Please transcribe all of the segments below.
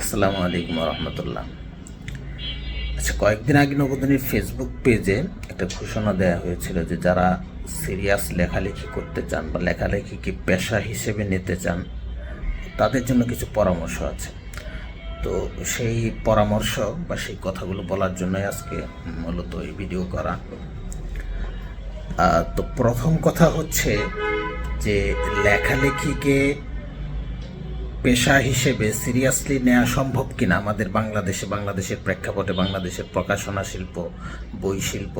আসসালামু আলাইকুম রহমতুল্লাহ আচ্ছা কয়েকদিন আগে নবদিনীর ফেসবুক পেজে একটা ঘোষণা দেওয়া হয়েছিল যে যারা সিরিয়াস লেখালেখি করতে চান বা লেখালেখিকে পেশা হিসেবে নিতে চান, তাদের জন্য কিছু পরামর্শ আছে। তো সেই পরামর্শ বা সেই কথাগুলো বলার জন্যই আজকে মূলত এই ভিডিও করা। তো প্রথম কথা হচ্ছে যে লেখালেখিকে পেশা হিসেবে সিরিয়াসলি নেওয়া সম্ভব কিনা আমাদের বাংলাদেশে, বাংলাদেশের প্রেক্ষাপটে, বাংলাদেশের প্রকাশনা শিল্প, বই শিল্প,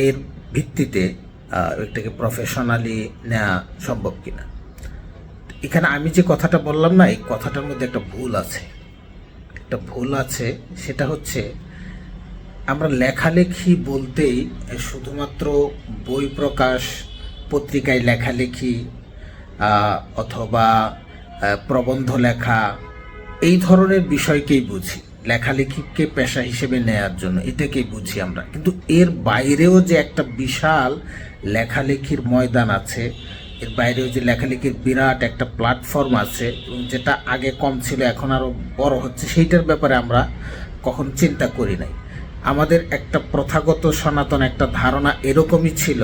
এর ভিত্তিতে এটাকে প্রফেশনালি নেওয়া সম্ভব কিনা? এখানে আমি যে কথাটা বললাম না, এই কথাটার মধ্যে একটা ভুল আছে। একটা ভুল আছে, সেটা হচ্ছে আমরা লেখালেখি বলতেই শুধুমাত্র বই প্রকাশ পত্রিকায় লেখালেখি অথবা প্রবন্ধ লেখা, এই ধরনের বিষয়কেই বুঝি। লেখালেখিকে পেশা হিসেবে নেয়ার জন্য এটাকেই বুঝি আমরা। কিন্তু এর বাইরেও যে একটা বিশাল লেখালেখির ময়দান আছে, এর বাইরেও যে লেখালেখির বিরাট একটা প্ল্যাটফর্ম আছে, এবং যেটা আগে কম ছিল, এখন আরও বড় হচ্ছে, সেইটার ব্যাপারে আমরা কখন চিন্তা করি নাই। আমাদের একটা প্রথাগত সনাতন একটা ধারণা এরকমই ছিল।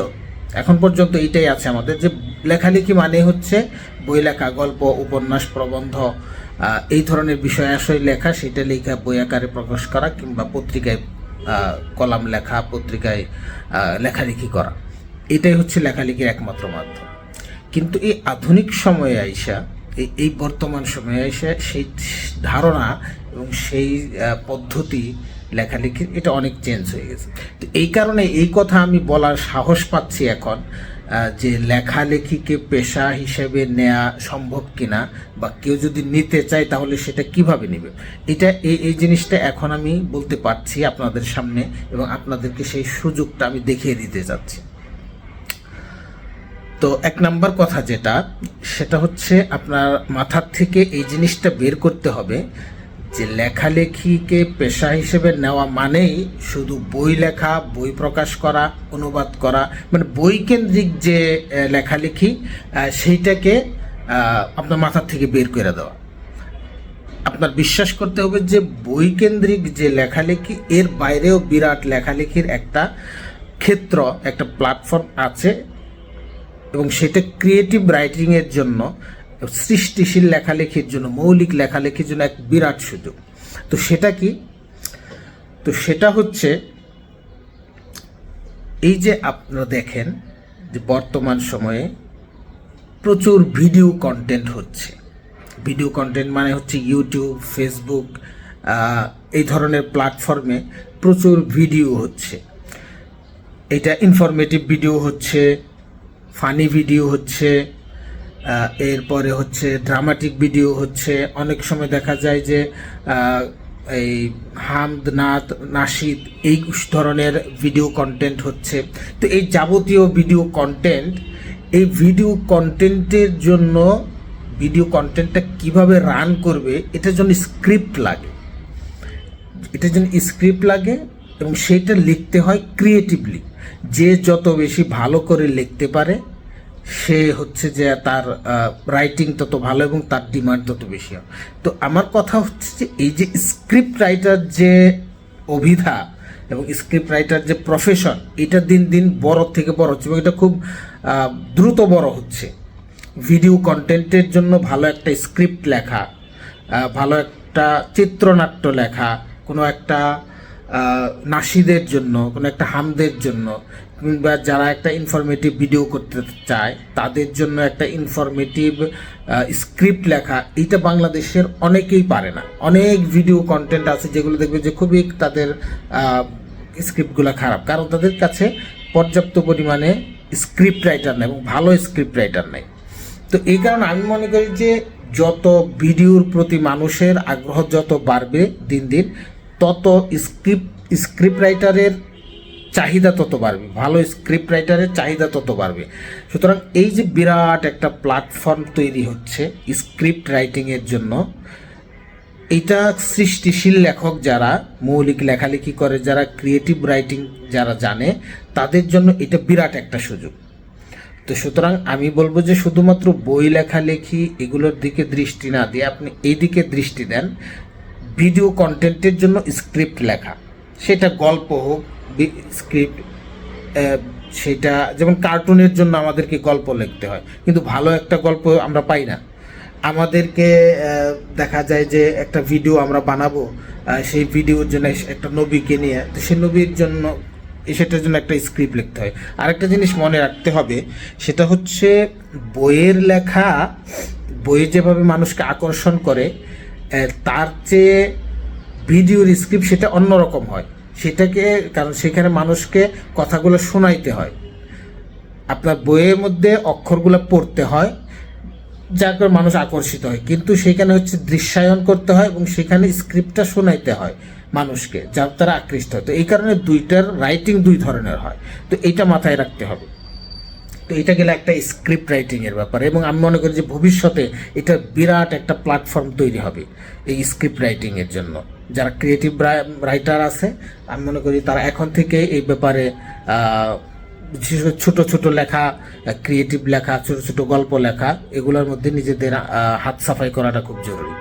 এখন পর্যন্ত এইটাই আছে আমাদের যে লেখালেখি মানে হচ্ছে বই লেখা, গল্প, উপন্যাস, প্রবন্ধ এই ধরনের বিষয় আশয় লেখা, সেটা লেখা, বই আকারে প্রকাশ করা কিংবা পত্রিকায় কলাম লেখা, পত্রিকায় লেখালেখি করা। এটাই হচ্ছে লেখালেখির একমাত্র মাধ্যম। কিন্তু এই আধুনিক সময়ে আইসা, এই বর্তমান সময়ে আইসা, সেই ধারণা এবং সেই পদ্ধতি লেখালেখির, এটা অনেক চেঞ্জ হয়ে গেছে। তো এই কারণে এই কথা আমি বলার সাহস পাচ্ছি এখন যে লেখালেখিকে পেশা হিসেবে নেওয়া সম্ভব কিনা বা কেউ যদি নিতে চায় তাহলে সেটা কীভাবে নেবে? এটা এই এই জিনিসটা এখন আমি বলতে পারছি আপনাদের সামনে এবং আপনাদেরকে সেই সুযোগটা আমি দেখিয়ে দিতে চাচ্ছি। তো এক নাম্বার কথা যেটা, সেটা হচ্ছে আপনার মাথার থেকে এই জিনিসটা বের করতে হবে যে লেখালেখিকে পেশা হিসেবে নেওয়া মানেই শুধু বই লেখা, বই প্রকাশ করা, অনুবাদ করা মানে বই কেন্দ্রিক যে লেখালেখি সেইটাকে আপনার মাথার থেকে বের করে দেওয়া। আপনার বিশ্বাস করতে হবে যে বই কেন্দ্রিক যে লেখালেখি, এর বাইরেও বিরাট লেখালেখির একটা ক্ষেত্র, একটা প্ল্যাটফর্ম আছে এবং সেটা ক্রিয়েটিভ রাইটিংয়ের জন্য সৃষ্টিশীল লেখালেখির জন্য, মৌলিক লেখালেখির জন্য এক বিরাট সুযোগ। তো সেটা কি? তো সেটা হচ্ছে, এই যে আপনারা দেখেন যে বর্তমান সময়ে প্রচুর ভিডিও কন্টেন্ট হচ্ছে। ভিডিও কন্টেন্ট মানে হচ্ছে ইউটিউব ফেসবুক এই ধরনের প্ল্যাটফর্মে প্রচুর ভিডিও হচ্ছে। এটা ইনফরমেটিভ ভিডিও হচ্ছে ফানি ভিডিও হচ্ছে এরপরে হচ্ছে ড্রামাটিক ভিডিও হচ্ছে। অনেক সময় দেখা যায় যে এই হামদ, নাত, নাসিদ এই ধরনের ভিডিও কন্টেন্ট হচ্ছে। তো এই যাবতীয় ভিডিও কন্টেন্ট এই ভিডিও কন্টেন্টের জন্য ভিডিও কন্টেন্টটা কীভাবে রান করবে, এটার জন্য স্ক্রিপ্ট লাগে। এটার জন্য স্ক্রিপ্ট লাগে এবং সেটা লিখতে হয় ক্রিয়েটিভলি যে যত বেশি ভালো করে লিখতে পারে সে হচ্ছে যে তার রাইটিং তত ভালো এবং তার ডিমান্ড তত বেশি। হয় তো আমার কথা হচ্ছে যে এই যে স্ক্রিপ্ট রাইটার যে অভিধা এবং স্ক্রিপ্ট রাইটার যে প্রফেশন এটা দিন দিন বড় থেকে বড় হচ্ছে এবং এটা খুব দ্রুত বড় হচ্ছে। ভিডিও কন্টেন্টের জন্য ভালো একটা স্ক্রিপ্ট লেখা ভালো একটা চিত্রনাট্য লেখা, কোনো একটা নাসিদের জন্য, কোনো একটা হামদের জন্য, কিংবা যারা একটা ইনফরমেটিভ ভিডিও করতে চায়, তাদের জন্য একটা ইনফরমেটিভ স্ক্রিপ্ট লেখা, এইটা বাংলাদেশের অনেকেই পারে না। অনেক ভিডিও কন্টেন্ট আছে যেগুলো দেখবে যে খুবই তাদের স্ক্রিপ্টগুলো খারাপ। কারণ তাদের কাছে পর্যাপ্ত পরিমাণে স্ক্রিপ্ট রাইটার নেই এবং ভালো স্ক্রিপ্ট রাইটার নেই। তো এই কারণে আমি মনে করি যে, যত ভিডিওর প্রতি মানুষের আগ্রহ যত বাড়বে দিন দিন তত স্ক্রিপ্ট স্ক্রিপ্ট রাইটারের চাহিদা তত বাড়বে। ভালো স্ক্রিপ্ট রাইটারের চাহিদা তত বাড়বে। সুতরাং এই যে বিরাট একটা প্ল্যাটফর্ম তৈরি হচ্ছে স্ক্রিপ্ট রাইটিংয়ের জন্য এটা সৃষ্টিশীল লেখক যারা, মৌলিক লেখালেখি করে, যারা ক্রিয়েটিভ রাইটিং যারা জানে, তাদের জন্য এটা বিরাট একটা সুযোগ। তো সুতরাং আমি বলব যে শুধুমাত্র বই লেখালেখি এগুলোর দিকে দৃষ্টি না দিয়ে আপনি এই দিকে দৃষ্টি দেন। ভিডিও কন্টেন্টের জন্য স্ক্রিপ্ট লেখা। সেটা গল্প হোক স্ক্রিপ্ট সেটা যেমন কার্টুনের জন্য আমাদেরকে গল্প লিখতে হয়। কিন্তু ভালো একটা গল্প আমরা পাই না। আমাদেরকে দেখা যায় যে একটা ভিডিও আমরা বানাবো সেই ভিডিওর জন্য একটা নবীকে নিয়ে, তো সেই নবীর জন্য সেটার জন্য একটা স্ক্রিপ্ট লিখতে হয়। আরেকটা জিনিস মনে রাখতে হবে, সেটা হচ্ছে বইয়ের লেখা, বই যেভাবে মানুষকে আকর্ষণ করে তার চেয়ে ভিডিওর স্ক্রিপ্ট সেটা অন্যরকম হয়। সেটাকে, কারণ সেখানে মানুষকে কথাগুলো শোনাইতে হয়। আপনার বইয়ের মধ্যে অক্ষরগুলো পড়তে হয়, যার করে মানুষ আকর্ষিত হয়। কিন্তু সেখানে হচ্ছে দৃশ্যায়ন করতে হয় এবং সেখানে স্ক্রিপ্টটা শোনাইতে হয় মানুষকে যার তারা আকৃষ্ট হয়। তো এই কারণে দুইটার রাইটিং দুই ধরনের হয়। তো এটা মাথায় রাখতে হবে। তো এটা গেলে একটা স্ক্রিপ্ট রাইটিং এর ব্যাপার এবং আমি মনে করি যে ভবিষ্যতে এটা বিরাট একটা প্ল্যাটফর্ম তৈরি হবে এই স্ক্রিপ্ট রাইটিং এর জন্য। যারা ক্রিয়েটিভ রাইটার আছে, আমি মনে করি তারা এখন থেকে এই ব্যাপারে বিশেষ করে ছোট ছোট লেখা ক্রিয়েটিভ লেখা, ছোট ছোট গল্প লেখা, এগুলোর মধ্যে নিজেদের হাত সাফাই করাটা খুব জরুরি।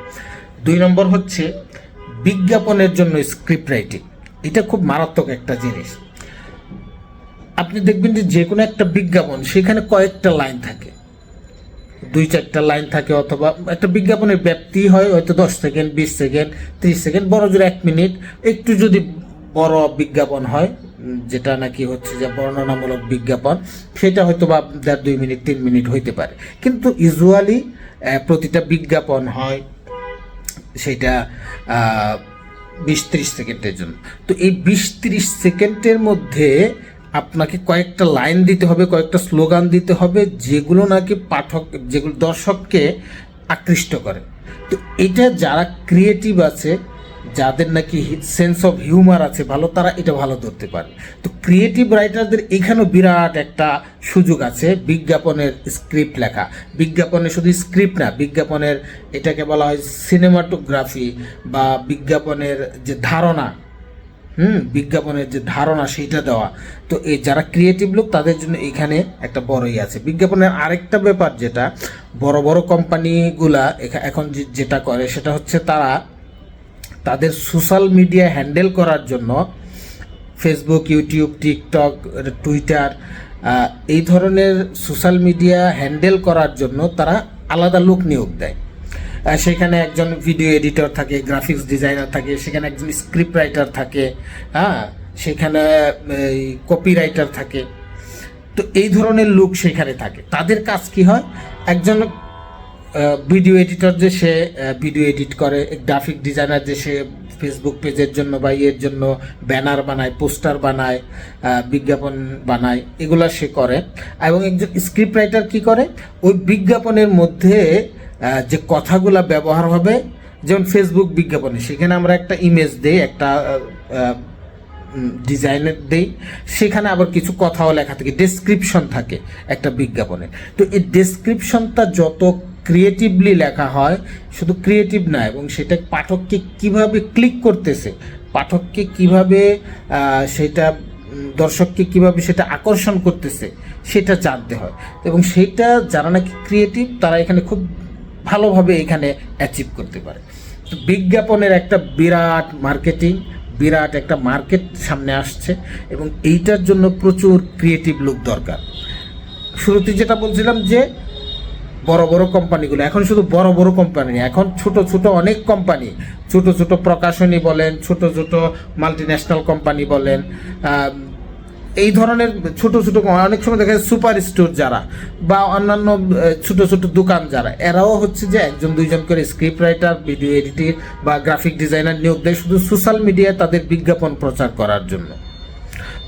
দুই নম্বর হচ্ছে বিজ্ঞাপনের জন্য স্ক্রিপ্ট রাইটিং এটা খুব মারাত্মক একটা জিনিস। আপনি দেখবেন যে যে কোনো একটা বিজ্ঞাপন, সেখানে কয়েকটা লাইন থাকে। দুই চারটা লাইন থাকে অথবা একটা বিজ্ঞাপনের ব্যাপ্তি হয় হয়তো দশ সেকেন্ড, বিশ সেকেন্ড, ত্রিশ সেকেন্ড, বড় জোর এক মিনিট। একটু যদি বড় বিজ্ঞাপন হয়, যেটা নাকি হচ্ছে যে বর্ণনামূলক বিজ্ঞাপন, সেটা হয়তো বা দেড়, দুই মিনিট, তিন মিনিট হইতে পারে। কিন্তু ইউজুয়ালি প্রতিটা বিজ্ঞাপন হয় সেটা বিশ, ত্রিশ সেকেন্ডের জন্য। তো এই বিশ, ত্রিশ সেকেন্ডের মধ্যে আপনাকে কয়েকটা লাইন দিতে হবে, কয়েকটা স্লোগান দিতে হবে যেগুলো নাকি পাঠক, যেগুলো দর্শককে আকৃষ্ট করে। তো এটা যারা ক্রিয়েটিভ আছে, যাদের নাকি সেন্স অফ হিউমার আছে ভালো, তারা এটা ভালো ধরতে পারে। তো ক্রিয়েটিভ রাইটারদের এখানেও বিরাট একটা সুযোগ আছে বিজ্ঞাপনের স্ক্রিপ্ট লেখা। বিজ্ঞাপনে শুধু স্ক্রিপ্ট না, বিজ্ঞাপনের এটাকে বলা হয় সিনেমাটোগ্রাফি বা বিজ্ঞাপনের যে ধারণা হুম। বিজ্ঞাপনের যে ধারণা, সেইটা দেওয়া। তো এই যারা ক্রিয়েটিভ লোক, তাদের জন্য এখানে একটা বড়ই আছে। বিজ্ঞাপনের আরেকটা ব্যাপার যেটা, বড় বড় কোম্পানিগুলা এখা- এখন যেটা করে, সেটা হচ্ছে তারা তাদের সোশ্যাল মিডিয়া হ্যান্ডেল করার জন্য ফেসবুক ইউটিউব টিকটক টুইটার এই ধরনের সোশ্যাল মিডিয়া হ্যান্ডেল করার জন্য তারা আলাদা লোক নিয়োগ দেয়। সেখানে একজন ভিডিও এডিটর থাকে গ্রাফিক্স ডিজাইনার থাকে, সেখানে একজন স্ক্রিপ্ট রাইটার থাকে হ্যাঁ? সেখানে কপি রাইটার থাকে। তো এই ধরনের লোক সেখানে থাকে। তাদের কাজ কি হয়? একজন ভিডিও এডিটর যে সে ভিডিও এডিট করে গ্রাফিক ডিজাইনার যে সে ফেসবুক পেজের জন্য বা ইয়ের জন্য ব্যানার বানায় পোস্টার বানায় বিজ্ঞাপন বানায়, এগুলা সে করে। এবং একজন স্ক্রিপ্ট রাইটার কী করে? ওই বিজ্ঞাপনের মধ্যে যে কথাগুলা ব্যবহার হবে, যেমন ফেসবুক বিজ্ঞাপনে, সেখানে আমরা একটা ইমেজ দিই, একটা ডিজাইনের দেই, সেখানে আবার কিছু কথাও লেখা থাকে ডেসক্রিপশন থাকে একটা বিজ্ঞাপনে। তো এই ডেসক্রিপশনটা যত ক্রিয়েটিভলি লেখা হয়, শুধু ক্রিয়েটিভ না, এবং সেটা পাঠককে কীভাবে ক্লিক করতেছে, পাঠককে কীভাবে সেটা দর্শককে কীভাবে সেটা আকর্ষণ করতেছে, সেটা জানতে হয়। এবং সেটা যারা নাকি ক্রিয়েটিভ তারা এখানে খুব ভালোভাবে এখানে অ্যাচিভ করতে পারে। তো বিজ্ঞাপনের একটা বিরাট মার্কেটিং বিরাট একটা মার্কেট সামনে আসছে এবং এইটার জন্য প্রচুর ক্রিয়েটিভ লোক দরকার। শুরুতে যেটা বলছিলাম যে বড় বড় কোম্পানিগুলো, এখন শুধু বড় বড় কোম্পানি এখন ছোট ছোট অনেক কোম্পানি, ছোট ছোট প্রকাশনী বলেন, ছোট ছোট মাল্টি ন্যাশনাল কোম্পানি বলেন এই ধরনের ছোট ছোট অনেক সময় দেখা যায় সুপার স্টোর যারা বা অন্যান্য ছোট ছোট দোকান যারা, এরাও হচ্ছে যে একজন দুইজন করে স্ক্রিপ্ট রাইটার ভিডিও এডিটিং বা গ্রাফিক ডিজাইনার নিয়োগ দেয় শুধু সোশ্যাল মিডিয়ায় তাদের বিজ্ঞাপন প্রচার করার জন্য।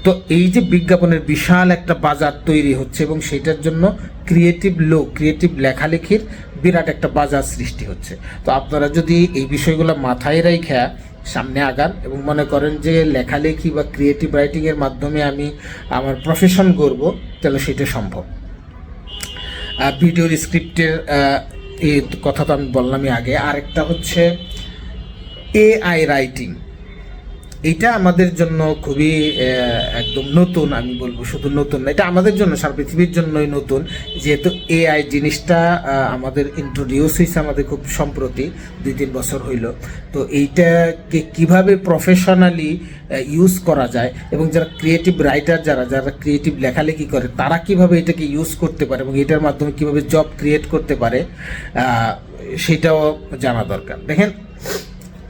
তো এই যে বিজ্ঞাপনের বিশাল একটা বাজার তৈরি হচ্ছে এবং সেটার জন্য ক্রিয়েটিভ লোক, ক্রিয়েটিভ লেখালেখির বিরাট একটা বাজার সৃষ্টি হচ্ছে। তো আপনারা যদি এই বিষয়গুলো মাথায় রেখে সামনে আগান এবং মনে করেন যে লেখালেখি বা ক্রিয়েটিভ রাইটিংয়ের মাধ্যমে আমি আমার প্রফেশন করব তাহলে সেটা সম্ভব। ভিডিওর স্ক্রিপ্টের কথা তো আমি বললামই আগে। আরেকটা হচ্ছে এআই রাইটিং এইটা আমাদের জন্য খুবই একদম নতুন, আমি বলব শুধু নতুন না, এটা আমাদের জন্য, সারা পৃথিবীর জন্যই নতুন। যেহেতু এআই জিনিসটা আমাদের ইন্ট্রোডিউস হয়েছে আমাদের খুব সম্প্রতি, দুই তিন বছর হইল। তো এইটাকে কীভাবে প্রফেশনালি ইউজ করা যায় এবং যারা ক্রিয়েটিভ রাইটার যারা যারা ক্রিয়েটিভ লেখালেখি করে, তারা কীভাবে এটাকে ইউজ করতে পারে এবং এটার মাধ্যমে কীভাবে জব ক্রিয়েট করতে পারে সেটাও জানা দরকার। দেখেন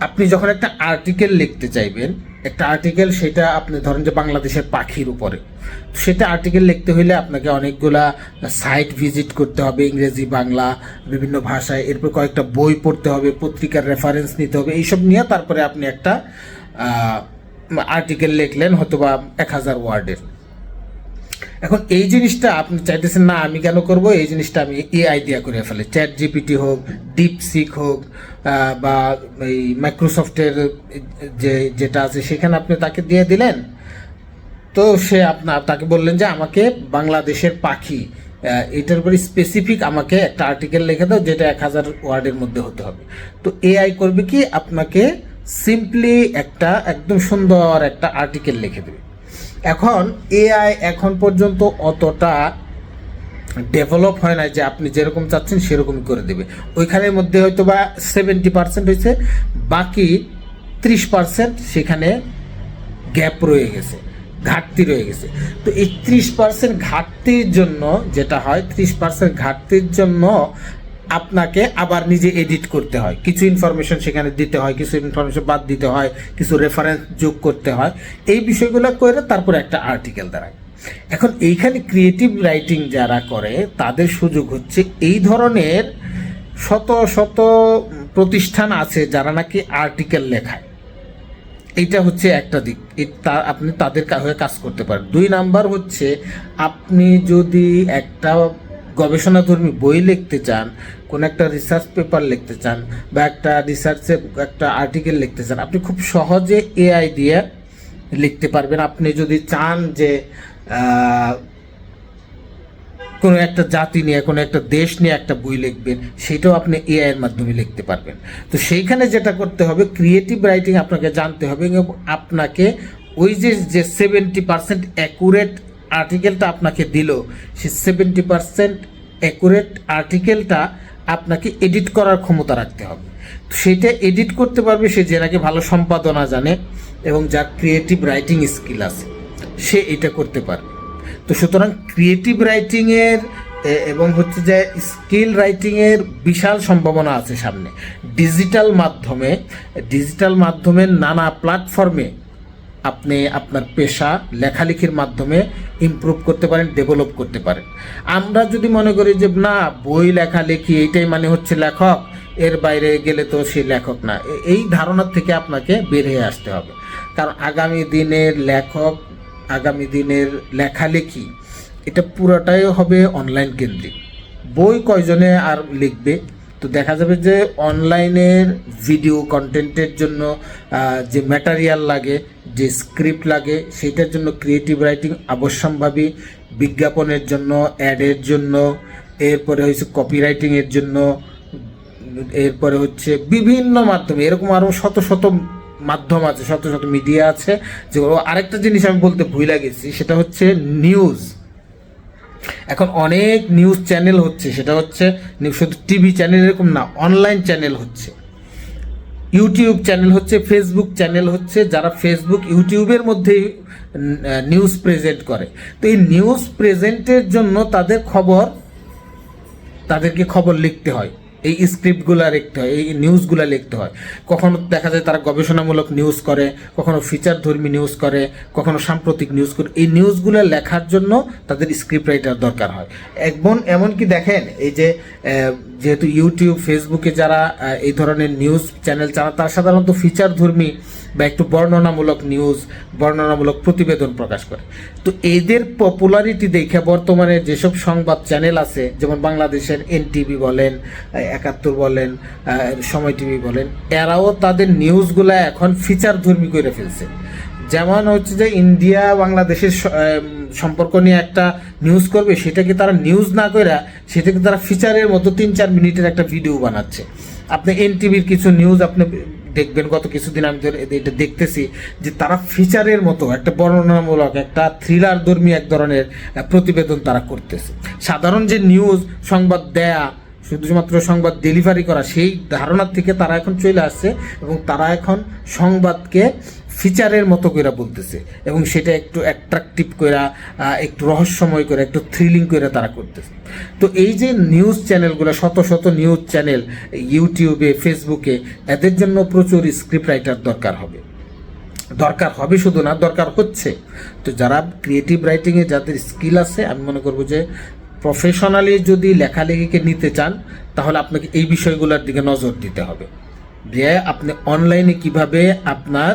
আপনি যখন একটা আর্টিকেল লিখতে চাইবেন, একটা আর্টিকেল সেটা আপনি ধরেন যে বাংলাদেশের পাখির উপরে, সেটা আর্টিকেল লিখতে হলে আপনাকে অনেকগুলা সাইট ভিজিট করতে হবে, ইংরেজি, বাংলা, বিভিন্ন ভাষায়, এরপর কয়েকটা বই পড়তে হবে, পত্রিকার রেফারেন্স নিতে হবে, এইসব নিয়ে তারপরে আপনি একটা আর্টিকেল লিখলেন হয়তো বা এক হাজার ওয়ার্ডের এখন এই জিনিসটা আপনি চাইতেছেন, না, আমি কেন করব? এই জিনিসটা আমি এআই দিয়া করে ফেলে। চ্যাট জিপিটি হোক ডিপ সিক হোক বা এই মাইক্রোসফটের যে, যেটা আছে, সেখানে আপনি তাকে দিয়ে দিলেন। তো সে আপনার, তাকে বললেন যে, আমাকে বাংলাদেশের পাখি এটার উপরে স্পেসিফিক আমাকে একটা আর্টিকেল লিখে দাও, যেটা এক হাজার ওয়ার্ডের মধ্যে হতে হবে। তো এআই করবে কি? আপনাকে সিম্পলি একটা, একদম সুন্দর একটা আর্টিকেল লিখে দেবে। এখন এআই এখন পর্যন্ত অতটা ডেভেলপ হয় না যে আপনি যেরকম চাচ্ছেন সেরকমই করে দেবে। ওইখানের মধ্যে হয়তো বা সেভেন্টি পার্সেন্ট হয়েছে, বাকি ত্রিশ পার্সেন্ট সেখানে গ্যাপ রয়ে গেছে, ঘাটতি রয়ে গেছে। তো এই ত্রিশ পার্সেন্ট ঘাটতির জন্য যেটা হয়, ত্রিশ পার্সেন্ট ঘাটতির জন্য আপনাকে আবার নিজে এডিট করতে হয়। কিছু ইনফরমেশন সেখানে দিতে হয়, কিছু ইনফরমেশন বাদ দিতে হয়, কিছু রেফারেন্স যোগ করতে হয়। এই বিষয়গুলো করে তারপরে একটা আর্টিকেল দাঁড়ায়। এখন এইখানে ক্রিয়েটিভ রাইটিং যারা করে, তাদের সুযোগ হচ্ছে এই ধরনের শত শত প্রতিষ্ঠান আছে যারা নাকি আর্টিকেল লেখায়। এইটা হচ্ছে একটা দিক। আপনি তাদের হয়ে কাজ করতে পারেন। দুই নাম্বার হচ্ছে আপনি যদি একটা গবেষণাধর্মী বই লিখতে চান কোন একটা রিসার্চ পেপার লিখতে চান বা একটা রিসার্চে একটা আর্টিকেল লিখতে চান, আপনি খুব সহজে এআই দিয়ে লিখতে পারবেন। আপনি যদি চান যে কোনো একটা জাতি নিয়ে, কোনো একটা দেশ নিয়ে একটা বই লিখবেন, সেটাও আপনি এআইয়ের মাধ্যমে লিখতে পারবেন। তো সেইখানে যেটা করতে হবে ক্রিয়েটিভ রাইটিং আপনাকে জানতে হবে এবং আপনাকে ওই যে যে সেভেন্টি পার্সেন্ট অ্যাকুরেট আর্টিকেলটা আপনাকে দিল সে সেভেন্টি পার্সেন্ট অ্যাকুরেট আর্টিকেলটা আপনাকে এডিট করার ক্ষমতা রাখতে হবে। সেটা এডিট করতে পারবে সে যে নাকি ভালো সম্পাদনা জানে এবং যার ক্রিয়েটিভ রাইটিং স্কিল আছে, সে এটা করতে পারবে। তো সুতরাং ক্রিয়েটিভ রাইটিংয়ের এবং হচ্ছে যে স্কিল রাইটিংয়ের বিশাল সম্ভাবনা আছে সামনে। ডিজিটাল মাধ্যমে ডিজিটাল মাধ্যমে নানা প্ল্যাটফর্মে আপনি আপনার পেশা লেখালেখির মাধ্যমে ইমপ্রুভ করতে পারেন ডেভেলপ করতে পারেন। আমরা যদি মনে করি যে, না, বই লেখালেখি এইটাই মানে হচ্ছে লেখক, এর বাইরে গেলে তো সে লেখক না। এই ধারণার থেকে আপনাকে বের হয়ে আসতে হবে। কারণ আগামী দিনের লেখক, আগামী দিনের লেখালেখি, এটা পুরোটাই হবে অনলাইন কেন্দ্রিক। বই কয়জনে আর লিখবে? তো দেখা যাবে যে অনলাইনের ভিডিও কন্টেন্টের জন্য যে ম্যাটারিয়াল লাগে, যে স্ক্রিপ্ট লাগে সেটার জন্য ক্রিয়েটিভ রাইটিং অবশ্যম্ভাবী বিজ্ঞাপনের জন্য, অ্যাডের জন্য, এরপরে হয়েছে কপিরাইটিংয়ের জন্য, এরপরে হচ্ছে বিভিন্ন মাধ্যমে, এরকম আরও শত শত মাধ্যম আছে, শত শত মিডিয়া আছে যেগুলো আরেকটা জিনিস আমি বলতে ভুলে গেছি, সেটা হচ্ছে নিউজ। এখন অনেক নিউজ চ্যানেল হচ্ছে, সেটা হচ্ছে শুধু টিভি চ্যানেল এরকম না অনলাইন চ্যানেল হচ্ছে। ইউটিউব চ্যানেল হচ্ছে ফেসবুক চ্যানেল হচ্ছে, যারা ফেসবুক ইউটিউবের মধ্যে নিউজ প্রেজেন্ট করে। তো এই নিউজ প্রেজেন্টের জন্য তাদের খবর, তাদেরকে খবর লিখতে হয়। এই স্ক্রিপ্টগুলো লিখতে হয়, এই নিউজগুলো লিখতে হয়। কখনো দেখা যায় তারা গবেষণামূলক নিউজ করে, কখনো ফিচার ধর্মী নিউজ করে, কখনো সাম্প্রতিক নিউজ করে। এই নিউজগুলো লেখার জন্য তাদের স্ক্রিপ্ট রাইটার দরকার হয়। এমন এমনকি দেখেন, এই যে যেহেতু ইউটিউব ফেসবুকে যারা এই ধরনের নিউজ চ্যানেল চালায়, তারা সাধারণত ফিচার ধর্মী বা একটু বর্ণনামূলক নিউজ বর্ণনামূলক প্রতিবেদন প্রকাশ করে। তো এদের পপুলারিটি দেখে বর্তমানে যেসব সংবাদ চ্যানেল আছে, যেমন বাংলাদেশের এনটিভি বলেন, একাত্তর বলেন সময় টিভি বলেন, এরাও তাদের নিউজগুলা এখন ফিচার ধর্মী করে ফেলছে। যেমন হচ্ছে যে ইন্ডিয়া বাংলাদেশের সম্পর্ক নিয়ে একটা নিউজ করবে, সেটাকে তারা নিউজ না করে সেটাকে তারা ফিচারের মতো তিন চার মিনিটের একটা ভিডিও বানাচ্ছে। আপনি এনটিভির কিছু নিউজ আপনি দেখবেন গত কিছুদিন আমি ধরে এটা দেখতেছি যে তারা ফিচারের মতো একটা বর্ণনামূলক একটা থ্রিলার ধর্মী এক ধরনের প্রতিবেদন তারা করতেছে। সাধারণ যে নিউজ সংবাদ দেয়া, শুধুমাত্র সংবাদ ডেলিভারি করা, সেই ধারণার থেকে তারা এখন চলে আসছে এবং তারা এখন সংবাদকে ফিচারের মতো করে বলতেছে এবং সেটা একটু অ্যাট্রাকটিভ করে একটু রহস্যময় করে একটু থ্রিলিং করে তারা করতেছে। তো এই যে নিউজ চ্যানেলগুলো শত শত নিউজ চ্যানেল ইউটিউবে, ফেসবুকে, এদের জন্য প্রচুর স্ক্রিপ্ট রাইটার দরকার হবে। দরকার হবে শুধু না, দরকার হচ্ছে। তো যারা ক্রিয়েটিভ রাইটিংয়ে যাদের স্কিল আছে, আমি মনে করব যে প্রফেশনালি যদি লেখালেখিকে নিতে চান, তাহলে আপনাকে এই বিষয়গুলোর দিকে নজর দিতে হবে। যে আপনি অনলাইনে কীভাবে আপনার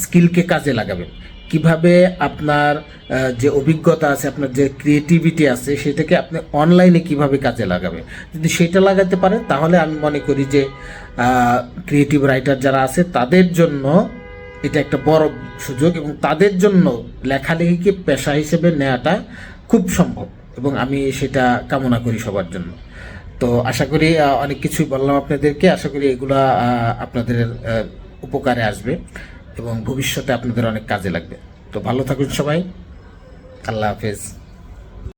স্কিলকে কাজে লাগাবেন কীভাবে আপনার যে অভিজ্ঞতা আছে, আপনার যে ক্রিয়েটিভিটি আছে, সেটাকে আপনি অনলাইনে কীভাবে কাজে লাগাবেন? যদি সেটা লাগাতে পারেন, তাহলে আমি মনে করি যে ক্রিয়েটিভ রাইটার যারা আছে, তাদের জন্য এটা একটা বড় সুযোগ এবং তাদের জন্য লেখালেখিকে পেশা হিসেবে নেওয়াটা খুব সম্ভব এবং আমি সেটা কামনা করি সবার জন্য। তো আশা করি অনেক কিছুই বললাম আপনাদেরকে। আশা করি এগুলা আপনাদের উপকারে আসবে। এবং ভবিষ্যতে আপনাদের অনেক কাজে লাগবে। তো ভালো থাকুন সবাই। আল্লাহ হাফেজ।